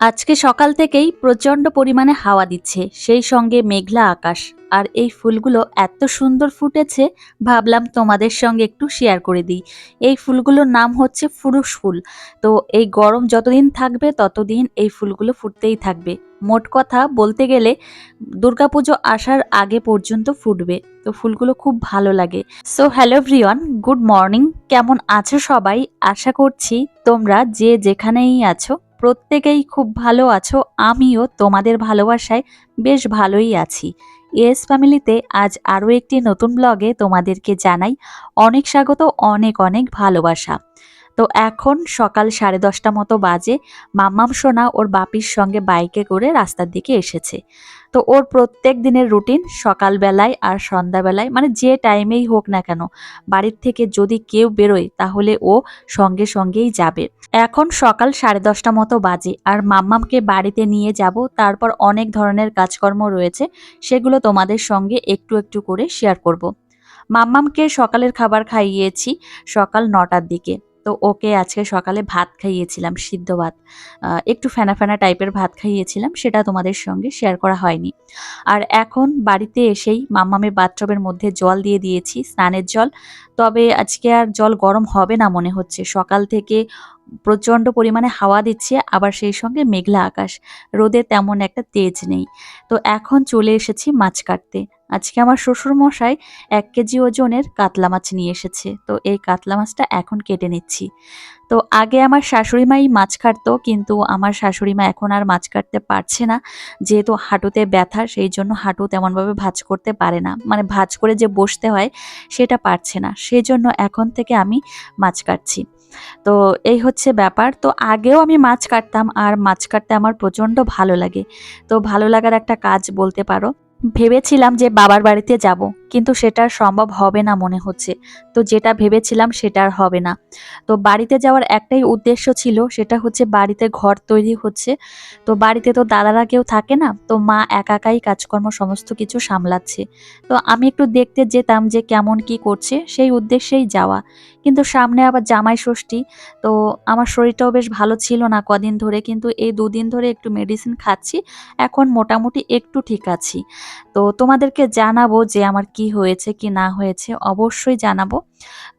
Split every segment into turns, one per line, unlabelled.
আজকে সকাল থেকেই প্রচণ্ড পরিমাণে হাওয়া দিচ্ছে, সেই সঙ্গে মেঘলা আকাশ। আর এই ফুলগুলো এত সুন্দর ফুটেছে, ভাবলাম তোমাদের সঙ্গে একটু শেয়ার করে দিই। এই ফুলগুলোর নাম হচ্ছে ফুরুষ ফুল। তো এই গরম যতদিন থাকবে, ততদিন এই ফুলগুলো ফুটতেই থাকবে। মোট কথা বলতে গেলে, দুর্গাপুজো আসার আগে পর্যন্ত ফুটবে। তো ফুলগুলো খুব ভালো লাগে। সো হ্যালো ভ্রিয়ন গুড মর্নিং কেমন আছো সবাই? আশা করছি তোমরা যে যেখানেই আছো প্রত্যেকেই খুব ভালো আছো, আমিও তোমাদের ভালোবাসায় বেশ ভালোই আছি। এস ফ্যামিলিতে আজ আরও একটি নতুন ব্লগে তোমাদেরকে জানাই অনেক স্বাগত, অনেক অনেক ভালোবাসা। তো এখন সকাল সাড়ে দশটা মতো বাজে। মাম্মাম সোনা ওর বাপির সঙ্গে বাইকে করে রাস্তার দিকে এসেছে। তো ওর প্রত্যেক দিনের রুটিন সকালবেলায় আর সন্ধ্যাবেলায় মানে যে টাইমেই হোক না কেন, বাড়ির থেকে যদি কেউ বেরোয় তাহলে ও সঙ্গে সঙ্গেই যাবে। এখন সকাল সাড়ে দশটা মতো বাজে আর মাম্মামকে বাড়িতে নিয়ে যাব। তারপর অনেক ধরনের কাজকর্ম রয়েছে, সেগুলো তোমাদের সঙ্গে একটু একটু করে শেয়ার করব। মাম্মামকে সকালের খাবার খাইয়েছি সকাল নটার দিকে। তো ওকে আজকে সকালে ভাত খাইয়েছিলাম, সিদ্ধ ভাত। একটু ফেনা ফেনা টাইপের ভাত খাইয়েছিলাম, সেটা তোমাদের সঙ্গে শেয়ার করা হয়নি। আর এখন বাড়িতে এসেই মাম্মামের বাথরুমের মধ্যে জল দিয়ে দিয়েছি, স্নানের জল। তবে আজকে আর জল গরম হবে না মনে হচ্ছে। সকাল থেকে প্রচণ্ড পরিমাণে হাওয়া দিচ্ছে, আবার সেই সঙ্গে মেঘলা আকাশ। রোদে তেমন একটা তেজ নেই। তো এখন চলে এসেছি মাছ কাটতে। আজকে আমার শ্বশুর মশাই এক কেজি ওজনের কাতলা মাছ নিয়ে এসেছে। তো এই কাতলা মাছটা এখন কেটে নিচ্ছি। তো আগে আমার শাশুড়ি মাই মাছ কাটতো, কিন্তু আমার শাশুড়ি মা এখন আর মাছ কাটতে পারছে না। যেহেতু হাঁটুতে ব্যথা, সেই জন্য হাঁটু তেমনভাবে ভাজ করতে পারে না। মানে ভাজ করে যে বসতে হয়, সেটা পারছে না। সেই জন্য এখন থেকে আমি মাছ কাটছি। তো এই হচ্ছে ব্যাপার। তো আগেও আমি মাছ কাটতাম, আর মাছ কাটতে আমার প্রচণ্ড ভালো লাগে। তো ভালো লাগার একটা কাজ বলতে পারো। ভেবেছিলাম যে বাবার বাড়িতে যাব, কিন্তু সেটা সম্ভব হবে না মনে হচ্ছে। তো যেটা ভেবেছিলাম সেটা আর হবে না। তো বাড়িতে যাওয়ার একটাই উদ্দেশ্য ছিল, সেটা হচ্ছে বাড়িতে ঘর তৈরি হচ্ছে। তো বাড়িতে তো দাদারা কেউ থাকে না, তো মা একাকাই কাজকর্ম সমস্ত কিছু সামলাচ্ছে। তো আমি একটু দেখতে যেতাম যে কেমন কি করছে, সেই উদ্দেশ্যেই যাওয়া। কিন্তু সামনে আবার জামাই ষষ্ঠী, তো আমার শরীরটাও বেশ ভালো ছিল না কদিন ধরে। কিন্তু এই দুদিন ধরে একটু মেডিসিন খাচ্ছি, এখন মোটামুটি একটু ঠিক আছি। তো তোমাদেরকে জানাব যে আমার কি হয়েছে, কি না হয়েছে, অবশ্যই জানাব।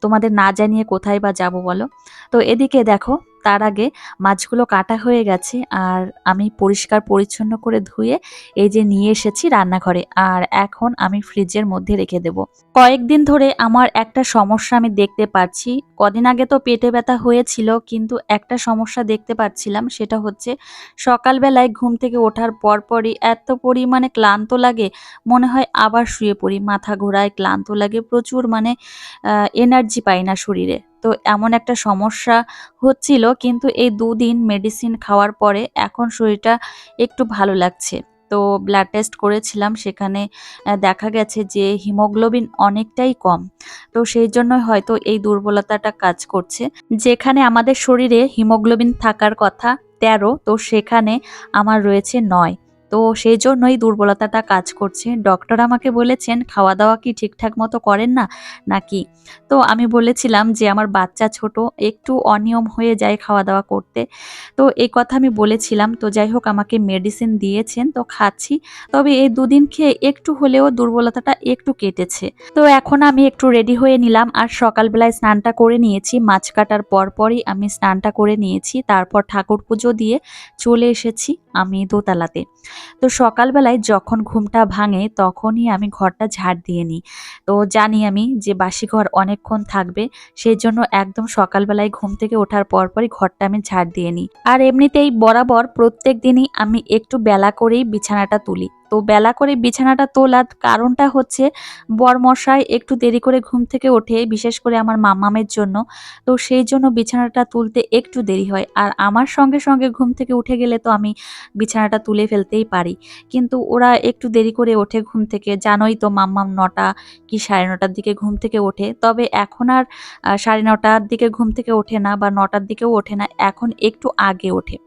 তোমাদের না জানিয়ে কোথায় বা যাব বলো? তো এদিকে দেখো তার আগে মাছগুলো কাটা হয়ে গেছে আর আমি পরিষ্কার পরিচ্ছন্ন করে ধুয়ে এই যে নিয়ে এসেছি রান্নাঘরে আর এখন আমি ফ্রিজের মধ্যে রেখে দেব। কয়েকদিন ধরে আমার একটা সমস্যা আমি দেখতে পাচ্ছি। কদিন আগে তো পেটে ব্যথা হয়েছিল কিন্তু একটা সমস্যা দেখতে পাচ্ছিলাম সেটা হচ্ছে সকালবেলায় ঘুম থেকে ওঠার পরপরই এত পরিমাণে ক্লান্ত লাগে, মনে হয় আবার শুয়ে পড়ি, মাথা ঘোরায়, ক্লান্ত লাগে, প্রচুর মানে এনার্জি পাই না শরীরে। তো এমন একটা সমস্যা হচ্ছিল, কিন্তু এই দুদিন মেডিসিন খাওয়ার পরে এখন শরীরটা একটু ভালো লাগছে। তো ব্লাড টেস্ট করেছিলাম, সেখানে দেখা গেছে যে হিমোগ্লোবিন অনেকটাই কম। তো সেই জন্য হয়তো এই দুর্বলতাটা কাজ করছে। যেখানে আমাদের শরীরে হিমোগ্লোবিন থাকার কথা তেরো, তো সেখানে আমার রয়েছে নয়। তো সেই জন্যই দুর্বলতাটা কাজ করছে। ডক্টর আমাকে বলেছেন খাওয়া দাওয়া কি ঠিকঠাক মতো করেন না? নাকি? তো আমি বলেছিলাম যে, আমার বাচ্চা ছোট, একটু অনিয়ম হয়ে যায় খাওয়া দাওয়া করতে। তো এই কথা আমি বলেছিলাম। তো যাই হোক, আমাকে মেডিসিন দিয়েছেন, তো খাচ্ছি। তবে এই দুদিন খেয়ে একটু হলেও দুর্বলতাটা একটু কেটেছে। তো এখন আমি একটু রেডি হয়ে নিলাম। আর সকালবেলায় স্নানটা করে নিয়েছি। মাছ কাটার পরপরই আমি স্নানটা করে নিয়েছি। তারপর ঠাকুর পুজো দিয়ে চলে এসেছি আমি দোতলাতে। তো সকালবেলায় যখন ঘুমটা ভাঙে তখনই আমি ঘরটা ঝাড় দিয়ে নিই। তো জানি আমি যে বাসি ঘর অনেকক্ষণ থাকবে সেই জন্য একদম সকালবেলায় ঘুম থেকে ওঠার পরপরই ঘরটা আমি ঝাড় দিয়ে নিই। আর এমনিতেই বরাবর প্রত্যেক দিনই আমি একটু বেলা করেই বিছানাটা তুলি। তো বেলা করে বিছানাটা তোলার কারণটা হচ্ছে বরমশাই একটু দেরি করে ঘুম থেকে ওঠে, বিশেষ করে আমার মামামের জন্য। তো সেই জন্য বিছানাটা তুলতে একটু দেরি হয়। আর আমার সঙ্গে সঙ্গে ঘুম থেকে উঠে গেলে তো আমি বিছানাটা তুলে ফেলতেই পারি। কিন্তু ওরা একটু দেরি করে ওঠে ঘুম থেকে। জানোই তো মাম্মাম নটা কি সাড়ে নটার দিকে ঘুম থেকে ওঠে। তবে এখন আর সাড়ে নটার দিকে ঘুম থেকে ওঠে না বা নটার দিকেও ওঠে না, এখন একটু আগে ওঠে।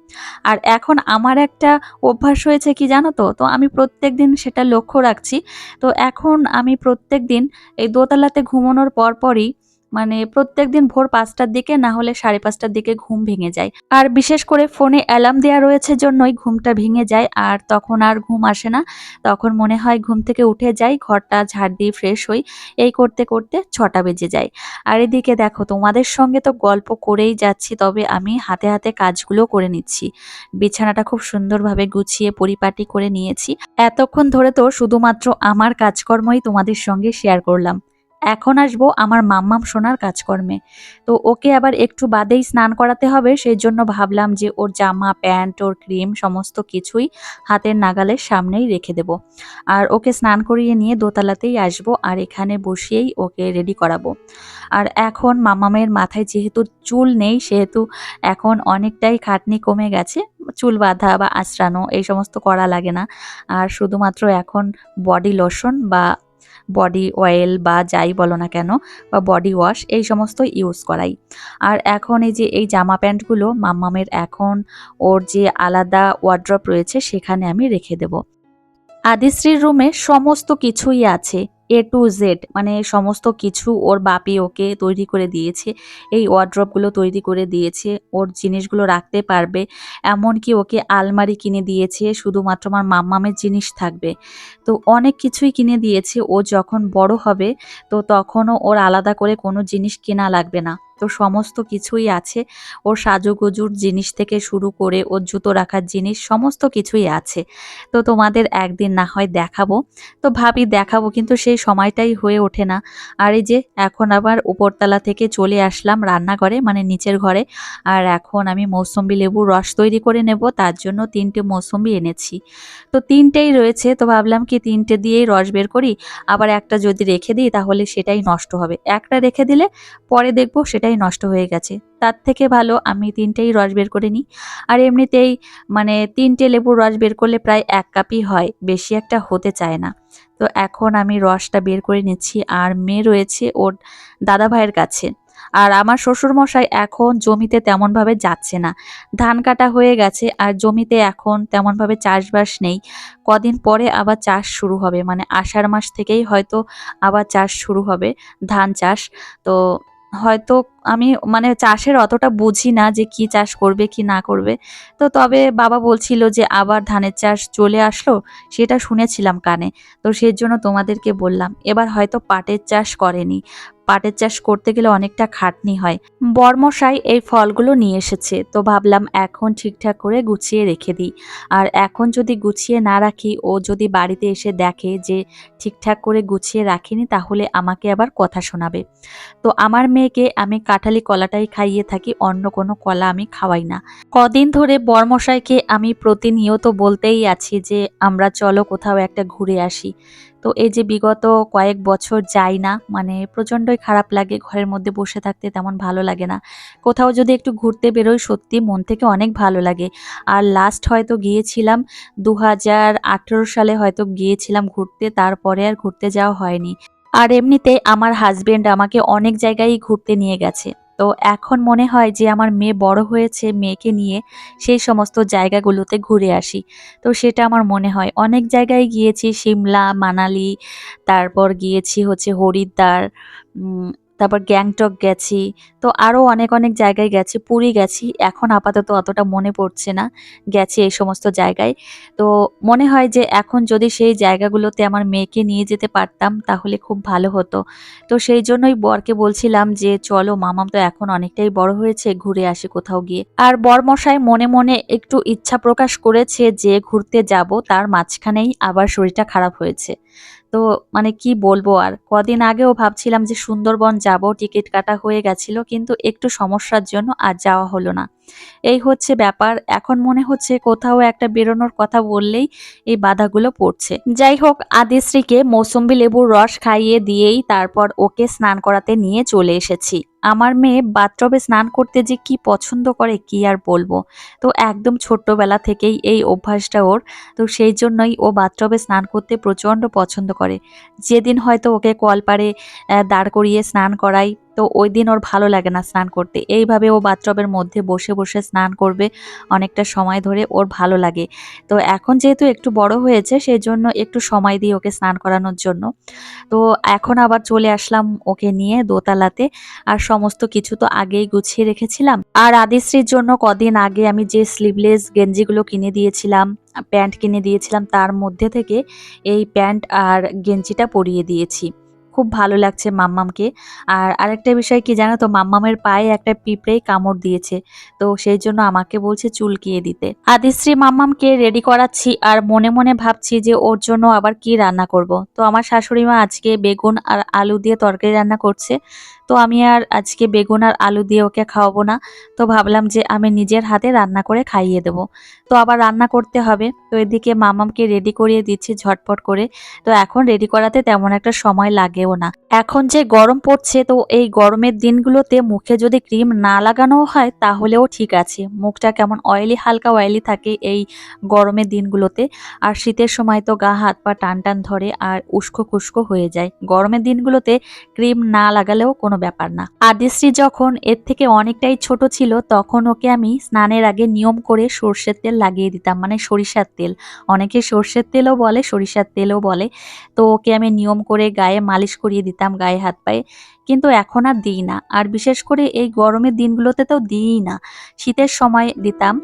আর এখন আমার একটা অভ্যাস হয়েছে কি জানো তো? তো আমি প্রত্যেক দিন সেটা লক্ষ্য রাখছি। তো এখন আমি প্রত্যেক দিন এই দোতলাতে ঘুমানোর পরপরই মানে প্রত্যেকদিন ভোর পাঁচটার দিকে না হলে সাড়ে পাঁচটার দিকে ঘুম ভেঙে যায়। আর বিশেষ করে ফোনে অ্যালার্ম দেওয়া রয়েছে জন্যই ঘুমটা ভেঙে যায় আর তখন আর ঘুম আসে না। তখন মনে হয় ঘুম থেকে উঠে যাই, ঘরটা ঝাড় দিয়ে ফ্রেশ হই। এই করতে করতে ছটা বেজে যায়। আর এদিকে দেখো, তোমাদের সঙ্গে তো গল্প করেই যাচ্ছি, তবে আমি হাতে হাতে কাজগুলো করে নিচ্ছি। বিছানাটা খুব সুন্দরভাবে গুছিয়ে পরিপাটি করে নিয়েছি। এতক্ষণ ধরে তো শুধুমাত্র আমার কাজকর্মই তোমাদের সঙ্গে শেয়ার করলাম। এখন আসব আমার মাম্মাম সোনার কাজকর্মে। তো ওকে আবার একটু বাদেই স্নান করাতে হবে সেই জন্য ভাবলাম যে ওর জামা, প্যান্ট, ওর ক্রিম সমস্ত কিছুই হাতের নাগালের সামনেই রেখে দেব। আর ওকে স্নান করিয়ে নিয়ে দোতলাতেই আসব আর এখানে বসিয়েই ওকে রেডি করাবো। আর এখন মামামের মাথায় যেহেতু চুল নেই, সেহেতু এখন অনেকটাই খাটনি কমে গেছে, চুল বাঁধা বা আঁচড়ানো এই সমস্ত করা লাগে না। আর শুধুমাত্র এখন বডি লোশন বা বডি অয়েল বা যাই বলো না কেন বা বডি ওয়াশ এই সমস্ত ইউজ করাই। আর এখন এই যে, এই জামা প্যান্টগুলো মাম্মামের এখন ওর যে আলাদা ওয়ার্ড্রপ রয়েছে সেখানে আমি রেখে দেব। আদিশ্রীর রুমে সমস্ত কিছুই আছে। এ টু জেড মানে সমস্ত কিছু ওর বাপি ওকে তৈরি করে দিয়েছে। এই ওয়ার্ড্রপগুলো তৈরি করে দিয়েছে। ওর জিনিসগুলো রাখতে পারবে। এমনকি ওকে আলমারি কিনে দিয়েছে। শুধুমাত্র আমার মাম্মামের জিনিস থাকবে। তো অনেক কিছুই কিনে দিয়েছে। ও যখন বড় হবে, তো তখনও ওর আলাদা করে কোনো জিনিস কেনা লাগবে না। তো সমস্ত কিছুই আছে। ওর সাজুগুজুর জিনিস থেকে শুরু করে ওর জুতো রাখার জিনিস সমস্ত কিছুই আছে। তো তোমাদের একদিন না হয় দেখাবো। তো ভাবি দেখাবো কিন্তু সেই সময়টাই হয়ে ওঠে না। আর এই যে এখন আবার উপরতলা থেকে চলে আসলাম রান্নাঘরে মানে নিচের ঘরে। আর এখন আমি মৌসম্বি লেবুর রস তৈরি করে নেব, তার জন্য তিনটে মৌসম্বি এনেছি। তো তিনটেই রয়েছে, তো ভাবলাম কি তিনটে দিয়েই রস বের করি। আবার একটা যদি রেখে দিই তাহলে সেটাই নষ্ট হবে। একটা রেখে দিলে পরে দেখব সেটাই নষ্ট হয়ে গেছে। তার থেকে ভালো আমি তিনটেই রস বের করে নিই। আর এমনিতেই মানে তিনটে লেবুর রস বের করলে প্রায় এক কাপই হয়, বেশি একটা হতে চায় না। তো এখন আমি রসটা বের করে নিচ্ছি আর মেয়ে রয়েছে ওর দাদা ভাইয়ের কাছে। আর আমার শ্বশুর মশাই এখন জমিতে তেমনভাবে যাচ্ছে না। ধান কাটা হয়ে গেছে আর জমিতে এখন তেমনভাবে চাষবাস নেই। কদিন পরে আবার চাষ শুরু হবে। মানে আষাঢ় মাস থেকেই হয়তো আবার চাষ শুরু হবে, ধান চাষ। তো হয়তো আমি মানে চাষের অতটা বুঝি না যে কি চাষ করবে, কি না করবে। তো তবে বাবা বলছিল যে আবার ধানের চাষ চলে আসলো, সেটা শুনেছিলাম কানে। তো সেই জন্য তোমাদেরকে বললাম, এবার হয়তো পাটের চাষ করেনি। পাটের চাষ করতে গেলে অনেকটা খাটনি হয়। বর্মশাই এই ফলগুলো নিয়ে এসেছে, তো ভাবলাম এখন ঠিকঠাক করে গুছিয়ে রেখে দিই। আর এখন যদি গুছিয়ে না রাখি, ও যদি বাড়িতে এসে দেখে যে ঠিকঠাক করে গুছিয়ে রাখিনি, তাহলে আমাকে আবার কথা শোনাবে। তো আমার মেয়েকে আমি কাঁঠালি কলাটাই খাইয়ে থাকি, অন্য কোনো কলা আমি খাওয়াই না। কদিন ধরে বর্মশাইকে আমি প্রতিনিয়ত বলতেই আছি যে, আমরা চলো কোথাও একটা ঘুরে আসি। তো এই যে বিগত কয়েক বছর যাই না মানে প্রচণ্ডই খারাপ লাগে ঘরের মধ্যে বসে থাকতে, তেমন ভালো লাগে না। কোথাও যদি একটু ঘুরতে বেরোই, সত্যি মন থেকে অনেক ভালো লাগে। আর লাস্ট হয়তো গিয়েছিলাম দু হাজার আঠেরো সালে হয়তো গিয়েছিলাম ঘুরতে, তারপরে আর ঘুরতে যাওয়া হয়নি। আর এমনিতে আমার হাজবেন্ড আমাকে অনেক জায়গায় ঘুরতে নিয়ে গেছে। তো এখন মনে হয় যে আমার মেয়ে বড় হয়েছে মেয়েকে নিয়ে সেই সমস্ত জায়গাগুলোতে ঘুরে আসি। তো সেটা আমার মনে হয়। অনেক জায়গায় গিয়েছি, সিমলা, মানালি, তারপর গিয়েছি হচ্ছে হরিদ্বার তারপর গ্যাংটক গেছি, তো আরও অনেক অনেক জায়গায় গেছি, পুরী গেছি, এখন আপাতত অতটা মনে পড়ছে না, গেছি এই সমস্ত জায়গায়। তো মনে হয় যে এখন যদি সেই জায়গাগুলোতে আমার মেয়েকে নিয়ে যেতে পারতাম, তাহলে খুব ভালো হতো। তো সেই জন্যই বরকে বলছিলাম যে, চলো মামাম তো এখন অনেকটাই বড় হয়েছে, ঘুরে আসি কোথাও গিয়ে। আর বরমশাই মনে মনে একটু ইচ্ছা প্রকাশ করেছে যে, ঘুরতে যাব, তার মাঝখানেই আবার শরীরটা খারাপ হয়েছে। তো মানে কি বলব আর? কদিন আগেও ভাবছিলাম যে সুন্দরবন যাব, টিকিট কাটা হয়ে গেছিল, কিন্তু একটু সমস্যার জন্য আর যাওয়া হলো না। এই হচ্ছে ব্যাপার। এখন মনে হচ্ছে কোথাও একটা বেরোনোর কথা বললেই এই বাধাগুলো পড়ছে। যাই হোক আদিশ্রীকে মৌসুম্বি লেবুর রস খাইয়ে দিয়েই তারপর ওকে স্নান করাতে নিয়ে চলে এসেছি। আমার মেয়ে বাথটবে স্নান করতে যে কি পছন্দ করে কি আর বলব। তো একদম ছোট্টবেলা থেকেই এই অভ্যাসটা ওর। তো সেই জন্যই ও বাথটবে স্নান করতে প্রচণ্ড পছন্দ করে। যেদিন হয়তো ওকে কলপারে আহ, দাঁড় করিয়ে স্নান করাই তো ওই দিন ওর ভালো লাগে না স্নান করতে। এইভাবে ও বাথটবের মধ্যে বসে বসে স্নান করবে অনেকটা সময় ধরে ওর ভালো লাগে। তো এখন যেহেতু একটু বড় হয়েছে সেই জন্য একটু সময় দিই ওকে স্নান করানোর জন্য। তো এখন আবার চলে আসলাম ওকে নিয়ে দোতলাতে। আর সমস্ত কিছু তো আগেই গুছিয়ে রেখেছিলাম। আর আদিশ্রীর জন্য কদিন আগে আমি যে স্লিভলেস গেঞ্জিগুলো কিনে দিয়েছিলাম, প্যান্ট কিনে দিয়েছিলাম, তার মধ্যে থেকে এই প্যান্ট আর গেঞ্জিটা পরিয়ে দিয়েছি। খুব ভালো লাগছে মাম্মামকে। আর আরেকটা বিষয় কি জানো তো, মাম্মামের পায়ে একটা পিঁপড়েই কামড় দিয়েছে। তো সেই জন্য আমাকে বলছে চুলকিয়ে দিতে। আদিশ্রী মাম্মামকে রেডি করাচ্ছি আর মনে মনে ভাবছি যে ওর জন্য আবার কি রান্না করব। তো আমার শাশুড়ি মা আজকে বেগুন আর আলু দিয়ে তরকারি রান্না করছে। তো আমি আর আজকে বেগুন আর আলু দিয়ে ওকে খাওয়াবো না। তো ভাবলাম যে আমি নিজের হাতে রান্না করে খাইয়ে দেব। তো আবার রান্না করতে হবে। তো এদিকে মামামকে রেডি করিয়ে দিচ্ছি ঝটপট করে। তো এখন রেডি করাতে তেমন একটা সময় লাগেও না। এখন যে গরম পড়ছে, তো এই গরমের দিনগুলোতে মুখে যদি ক্রিম না লাগানো হয়, তাহলেও ঠিক আছে। মুখটা কেমন অয়েলি হালকা অয়েলি থাকে এই গরমের দিনগুলোতে। আর শীতের সময় তো গা, হাত, পা টান টান ধরে আর উস্কো খুস্কো হয়ে যায়। গরমের দিনগুলোতে ক্রিম না লাগালেও কোনো ব্যাপার না। আদিশ্রী যখন এর থেকে অনেকটাই ছোট ছিল, তখন ওকে আমি স্নানের আগে নিয়ম করে সর্ষের তেল লাগিয়ে দিতাম মানে সরিষার তেল। অনেকে সর্ষের তেলও বলে, সরিষার তেলও বলে। তো ওকে আমি নিয়ম করে গায়ে মালিশ করিয়ে দিতাম, গায়ে হাত পায়ে। কিন্তু এখন আর দিই না। আর বিশেষ করে এই গরমের দিনগুলোতে তো দিই না। শীতের সময় দিতাম।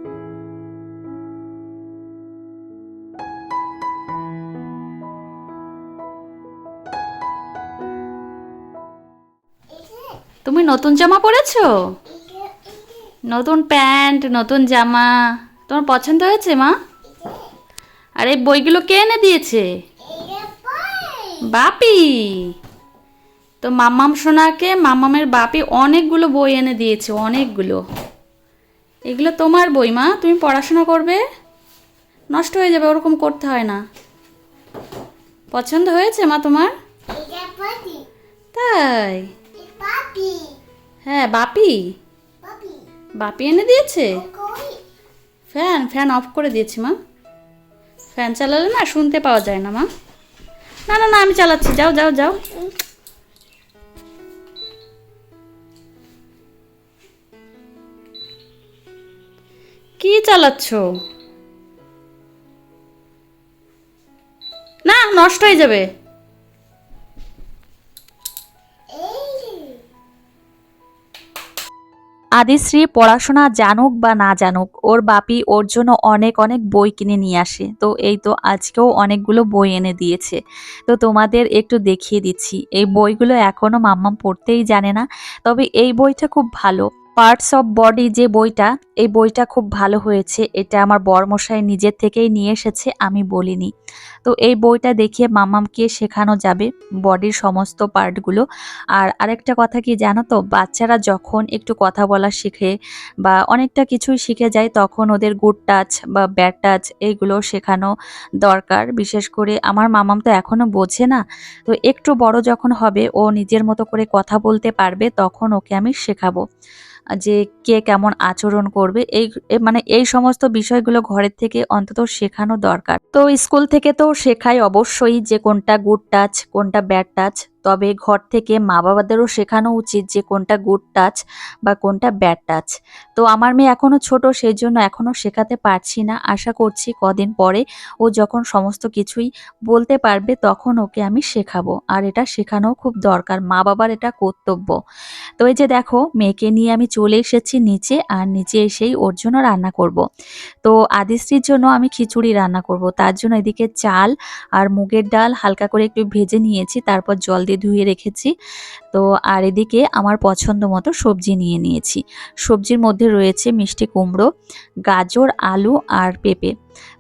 তুমি নতুন জামা পরেছো? নতুন প্যান্ট, নতুন জামা। তোমার পছন্দ হয়েছে, মা? আর এই বইগুলো কে এনে দিয়েছে? বাপি। তো মাম্মাম সোনাকে, মাম্মামের বাপি অনেকগুলো বই এনে দিয়েছে, অনেকগুলো। এগুলো তোমার বই, মা? তুমি পড়াশোনা করবে? নষ্ট হয়ে যাবে, ওরকম করতে হয় না। পছন্দ হয়েছে, মা, তোমার? তাই। হ্যাঁ বাপি? বাপি। এনে দিয়েছে? ফ্যান ফ্যান অফ করে দিয়েছি মা। ফ্যান চালালে না শুনতে পাওয়া যায় না মা। না না না আমি চালাচ্ছি। যাও যাও যাও। কি চালাচ্ছ? না নষ্ট হয়ে যাবে। আদিশ্রী পড়াশোনা জানুক বা না জানুক, ওর বাপি ওর জন্য অনেক অনেক বই কিনে নিয়ে আসে। তো এই তো আজকেও অনেকগুলো বই এনে দিয়েছে। তো তোমাদের একটু দেখিয়ে দিচ্ছি। এই বইগুলো এখনও মাম্মাম পড়তেই জানে না। তবে এই বইটা খুব ভালো। পার্টস অফ বডি যে বইটা, এই বইটা খুব ভালো হয়েছে। এটা আমার বরমশাই নিজের থেকেই নিয়ে এসেছে, আমি বলিনি। তো এই বইটা দেখিয়ে মামামকে শেখানো যাবে বডির সমস্ত পার্টগুলো। আর আরেকটা কথা কি জানো তো, বাচ্চারা যখন একটু কথা বলা শিখে বা অনেকটা কিছুই শিখে যায়, তখন ওদের গুড টাচ বা ব্যাড টাচ এইগুলো শেখানো দরকার। বিশেষ করে আমার মামাম তো এখনও বোঝে না। তো একটু বড় যখন হবে, ও নিজের মতো করে কথা বলতে পারবে, তখন ওকে আমি শেখাবো। যে কে কেমন আচরণ করবে, এই মানে এই সমস্ত বিষয়গুলো ঘরের থেকে অন্তত শেখানো দরকার। তো স্কুল থেকে তো শেখায় অবশ্যই যে কোনটা গুড টাচ কোনটা ব্যাড টাচ তবে ঘর থেকে মা বাবাদেরও শেখানো উচিত যে কোনটা গুড টাচ বা কোনটা ব্যাড টাচ তো আমার মেয়ে এখনও ছোট সেই জন্য এখনও শেখাতে পারছি না। আশা করছি কদিন পরে ও যখন সমস্ত কিছুই বলতে পারবে, তখন ওকে আমি শেখাবো। আর এটা শেখানো খুব দরকার মা বাবার এটা কর্তব্য। তো এই যে দেখো, মেয়েকে নিয়ে আমি চলে এসেছি নিচে, আর নিচে এসেই ওর জন্য রান্না করব। তো আদিশ্রীর জন্য আমি খিচুড়ি রান্না করব। তার জন্য এদিকে চাল আর মুগের ডাল হালকা করে একটু ভেজে নিয়েছি, তারপর জল দিয়ে ধুয়ে রেখেছি। তো আর এদিকে আমার পছন্দ মতো সবজি নিয়ে নিয়েছি। সবজির মধ্যে রয়েছে মিষ্টি কুমড়ো, গাজর, আলু আর পেঁপে।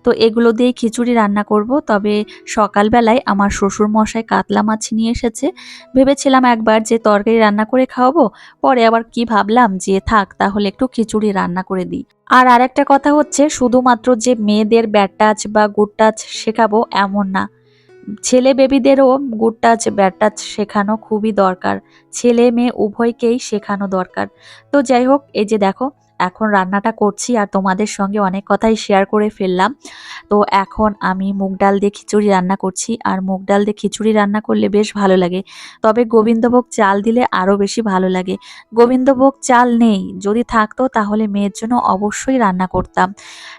তো এগুলো দিয়ে খিচুড়ি রান্না করব। তবে সকালবেলায় আমার শ্বশুর মশাই কাতলা মাছ নিয়ে এসেছে। ভেবেছিলাম একবার যে তরকারি রান্না করে খাওয়াবো। পরে আবার কি ভাবলাম যে থাক, তাহলে একটু খিচুড়ি রান্না করে দিই। আর আরেকটা কথা হচ্ছে, শুধুমাত্র যে মেয়েদের ব্যাড টাচ বা গুড টাচ শেখাবো এমন না। ছেলে বেবিদেরও গুড টাচ ব্যাড টাচ শেখানো খুবই দরকার। ছেলে মেয়ে উভয়কেই শেখানো দরকার। তো যাই হোক, এই যে দেখো এখন রান্নাটা করছি আর তোমাদের সঙ্গে অনেক কথাই শেয়ার করে ফেললাম। তো এখন আমি মুগ ডাল দিয়ে খিচুড়ি রান্না করছি আর মুগ ডাল দিয়ে খিচুড়ি রান্না করলে বেশ ভালো লাগে। তবে গোবিন্দভোগ চাল দিলে আরও বেশি ভালো লাগে। গোবিন্দভোগ চাল নেই, যদি থাকতো তাহলে মেয়ের জন্য অবশ্যই রান্না করতাম।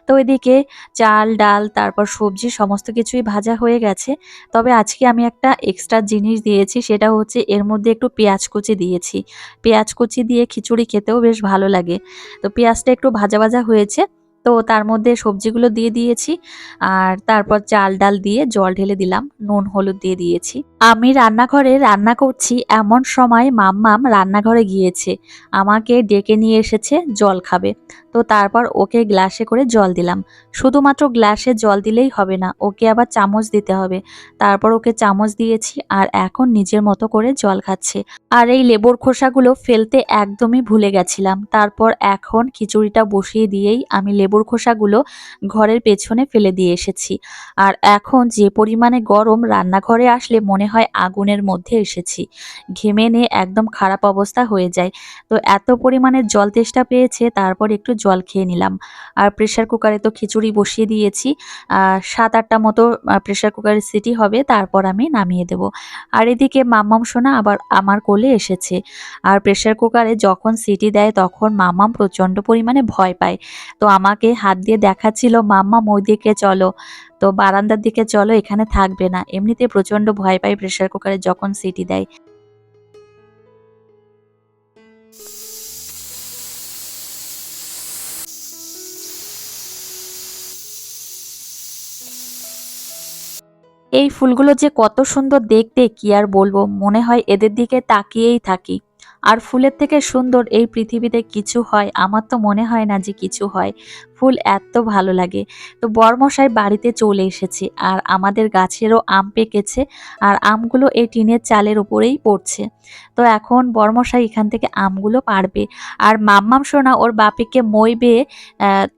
তো এদিকে চাল, ডাল, তারপর সবজি সমস্ত কিছুই ভাজা হয়ে গেছে। তবে আজকে আমি একটা এক্সট্রা জিনিস দিয়েছি, সেটা হচ্ছে এর মধ্যে একটু পেঁয়াজ কুচি দিয়েছি। পেঁয়াজ কুচি দিয়ে খিচুড়ি খেতেও বেশ ভালো লাগে। তো পেঁয়াজটা একটু ভাজা ভাজা হয়েছে, তো তার মধ্যে সবজিগুলো দিয়ে দিয়েছি, আর তারপর চাল ডাল দিয়ে জল ঢেলে দিলাম, নুন, হলুদ দিয়ে দিয়েছি। আমি রান্নাঘরে রান্না করছি এমন সময় মাম্মাম রান্নাঘরে গিয়েছে, আমাকে ডেকে নিয়ে এসেছে, জল খাবে। তো তারপর ওকে গ্লাসে করে জল দিলাম। শুধুমাত্র গ্লাসে জল দিলেই হবে না, ওকে আবার চামচ দিতে হবে। তারপর ওকে চামচ দিয়েছি আর এখন নিজের মতো করে জল খাচ্ছে। আর এই লেবুর খোসাগুলো ফেলতে একদমই ভুলে গেছিলাম। তারপর এখন খিচুড়িটা বসিয়ে দিয়েই আমি লেবুর খোসাগুলো ঘরের পেছনে ফেলে দিয়ে এসেছি। আর এখন যে পরিমাণে গরম রান্নাঘরে আসলে মনে হয় আগুনের মধ্যে এসেছি। ঘেমে নিয়ে একদম খারাপ অবস্থা হয়ে যায়। তো এত পরিমাণে জল তেষ্টা পেয়েছে, তারপর একটু জল খেয়ে নিলাম। আর প্রেশার কুকারে তো খিচুড়ি বসিয়ে দিয়েছি। সাত আটটা মতো প্রেশার কুকারের সিটি হবে, তারপর আমি নামিয়ে দেব। আর এদিকে মাম্মাম সোনা আবার আমার কোলে এসেছে। আর প্রেশার কুকারে যখন সিটি দেয়, তখন মাম্মাম প্রচণ্ড পরিমাণে ভয় পায়। তো আমাকে হাত দিয়ে দেখাচ্ছিল, মাম্মাম ওই দিকে চলো। তো বারান্দার দিকে, চলো, এখানে থাকবে না। এমনিতে প্রচণ্ড ভয় পায় প্রেশার কুকারে যখন সিটি দেয়। এই ফুলগুলো যে কত সুন্দর দেখতে কি আর বলব, মনে হয় এদের দিকে তাকিয়েই থাকি। আর ফুলের থেকে সুন্দর এই পৃথিবীতে কিছু হয়, আমার তো মনে হয় না যে কিছু হয়। ফুল এত ভালো লাগে। তো বরমশাই বাড়িতে চলে এসেছে আর আমাদের গাছেরও আম পেকেছে আর আমগুলো এই টিনের চালের উপরেই পড়ছে। তো এখন বরমশাই এখান থেকে আমগুলো পারবে আর মাম্মাম সোনা ওর বাপিকে মই বেয়ে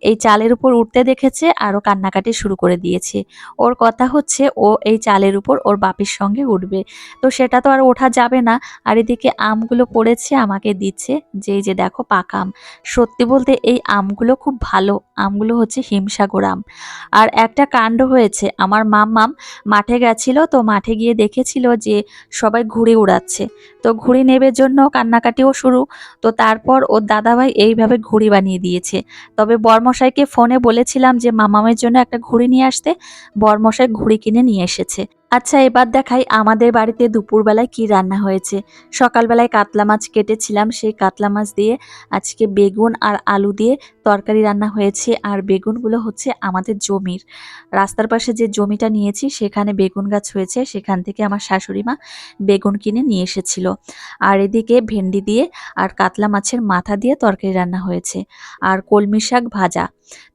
এই চালের উপর উঠতে দেখেছে আরও কান্নাকাটি শুরু করে দিয়েছে। ওর কথা হচ্ছে ও এই চালের উপর ওর বাপির সঙ্গে উঠবে তো সেটা তো আর ওঠা যাবে না। আর এদিকে আমগুলো পড়েছে, আমাকে দিচ্ছে। যে যে দেখো পাকা আম। সত্যি বলতে এই আমগুলো খুব ভালো। আমগুলো হচ্ছে হিমসাগর আম। আর একটা কাণ্ড হয়েছে, আমার মাম্মাম মাঠে গেছিল তো মাঠে গিয়ে দেখেছিল যে সবাই ঘুরে উড়াচ্ছে। তো ঘুড়ি নেবের জন্য কান্নাকাটিও শুরু। তো তারপর ওর দাদাভাই এইভাবে ঘুড়ি বানিয়ে দিয়েছে। তবে বরমশাইকে ফোনে বলেছিলাম যে, মামামের জন্য একটা ঘুড়ি নিয়ে আসতে। বরমশাই ঘুড়ি কিনে নিয়ে এসেছে। আচ্ছা এবার দেখাই আমাদের বাড়িতে দুপুরবেলায় কি রান্না হয়েছে। সকালবেলায় কাতলা মাছ কেটেছিলাম, সেই কাতলা মাছ দিয়ে আজকে বেগুন আর আলু দিয়ে তরকারি রান্না হয়েছে। আর বেগুনগুলো হচ্ছে আমাদের জমির। রাস্তার পাশে যে জমিটা নিয়েছি, সেখানে বেগুন গাছ হয়েছে। সেখান থেকে আমার শাশুড়ি মা বেগুন কিনে নিয়ে এসেছিল। আর এদিকে ভেন্ডি দিয়ে আর কাতলা মাছের মাথা দিয়ে তরকারি রান্না হয়েছে। আর কলমি শাক ভাজা।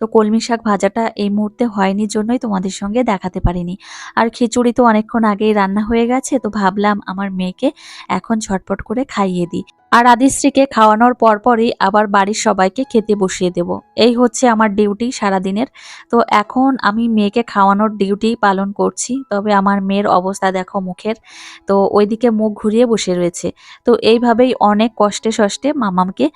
তো কলমি শাক ভাজাটা এই মুহূর্তে হয়নি জন্যই তোমাদের সঙ্গে দেখাতে পারিনি। আর খিচুড়ি তো অনেকক্ষণ আগেই রান্না হয়ে গেছে, তো ভাবলাম আমার মেয়েকে এখন ঝটপট করে খাইয়ে দিই। আর আদিশ্রীকে খাওয়ানোর পরপরই আবার বাড়ির সবাইকে খেতে বসিয়ে দেব। এই হচ্ছে আমার ডিউটি সারাদিনের। তো এখন আমি মেয়েকে খাওয়ানোর ডিউটি পালন করছি, তবে আমার মেয়ের অবস্থা দেখো মুখের। তো ওইদিকে মুখ ঘুরিয়ে বসে রয়েছে। তো এইভাবেই অনেক কষ্টে সষ্টে মামামকে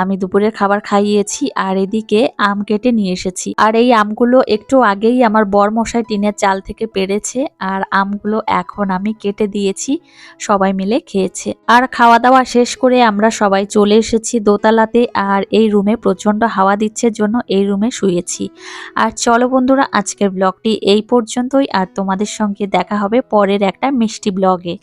আমি দুপুরের খাবার খাইয়েছি, আর এদিকে আম কেটে নিয়ে এসেছি। আর এই আমগুলো একটু আগেই আমার বর মশাই টিনের চাল থেকে পেরেছে আর আমগুলো এখন আমি কেটে দিয়েছি, সবাই মিলে খেয়েছে। আর খাওয়া দাওয়া শেষ করে আমরা সবাই চলে এসেছি দোতলাতে আর এই রুমে প্রচণ্ড হাওয়া দিচ্ছে জন্য এই রুমে শুয়েছি। আর চলো বন্ধুরা, আজকের ব্লগটি এই পর্যন্তই আর তোমাদের সঙ্গে দেখা হবে পরের একটা মিষ্টি ব্লগে।